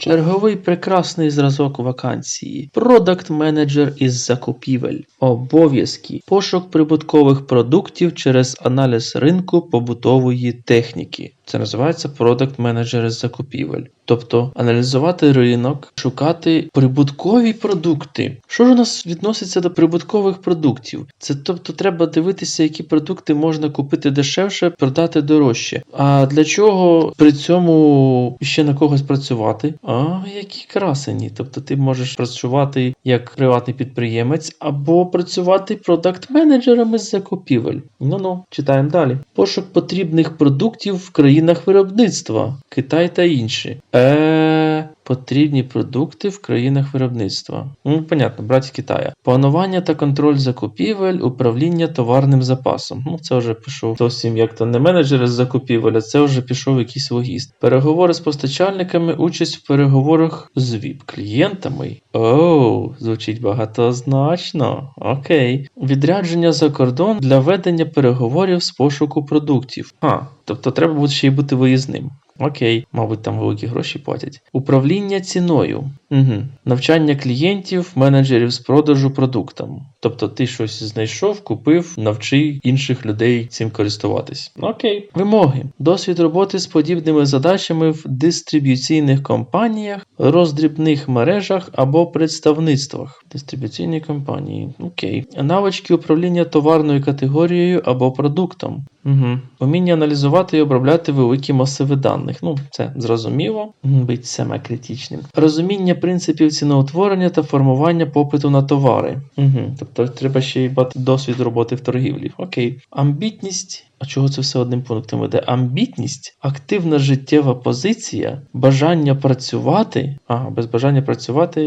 Черговий прекрасний зразок вакансії. Продакт менеджер із закупівель. Обов'язки. Пошук прибуткових продуктів через аналіз ринку побутової техніки. Це називається продакт менеджер із закупівель. Тобто аналізувати ринок, шукати прибуткові продукти. Що ж у нас відноситься до прибуткових продуктів? Це тобто треба дивитися, які продукти можна купити дешевше, продати дорожче. А для чого при цьому ще на когось працювати? А які красені. Тобто ти можеш працювати як приватний підприємець або працювати продакт-менеджером із закупівель. Ну ну, читаємо далі. Пошук потрібних продуктів в країнах виробництва, Китай та інші. Е, потрібні продукти в країнах виробництва. Ну, понятно, брати Китая. Планування та контроль закупівель, управління товарним запасом. Ну, це вже пішов зовсім як то не менеджер з закупівель, а це вже пішов якийсь логіст. Переговори з постачальниками, участь в переговорах з ВІП-клієнтами. Оу, звучить багатозначно. Окей. Відрядження за кордон для ведення переговорів з пошуку продуктів. А, тобто треба буде ще й бути виїзним. Окей, мабуть, там великі гроші платять. Управління ціною. Угу. Навчання клієнтів, менеджерів з продажу продуктам. Тобто ти щось знайшов, купив, навчи інших людей цим користуватись. Окей. Вимоги. Досвід роботи з подібними задачами в дистриб'юційних компаніях, роздрібних мережах або представництвах. Дистриб'юційні компанії. Окей. Навички управління товарною категорією або продуктом. Угу. Уміння аналізувати і обробляти великі масиви даних. Ну, це зрозуміло. Бить саме критичним. Розуміння принципів ціноутворення та формування попиту на товари. Угу. Тобто треба ще й мати досвід роботи в торгівлі. Окей. Амбітність. А чого це все одним пунктом іде? Амбітність, активна життєва позиція, бажання працювати. Ага, без бажання працювати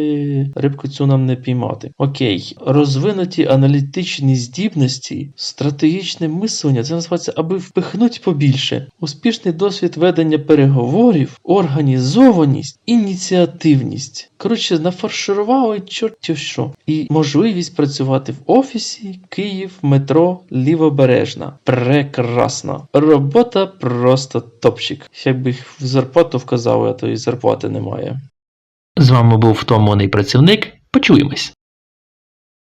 рибку цю нам не піймати. Окей, розвинуті аналітичні здібності, стратегічне мислення. Це називається, аби впихнуть побільше. Успішний досвід ведення переговорів, організованість, ініціативність. Коротше, нафарширували чортів що. І можливість працювати в офісі, Київ, метро, Лівобережна. Прекрасно. Робота просто топчик. Якби їх в зарплату вказали, а то і зарплати немає. З вами був втомлений працівник. Почуємось.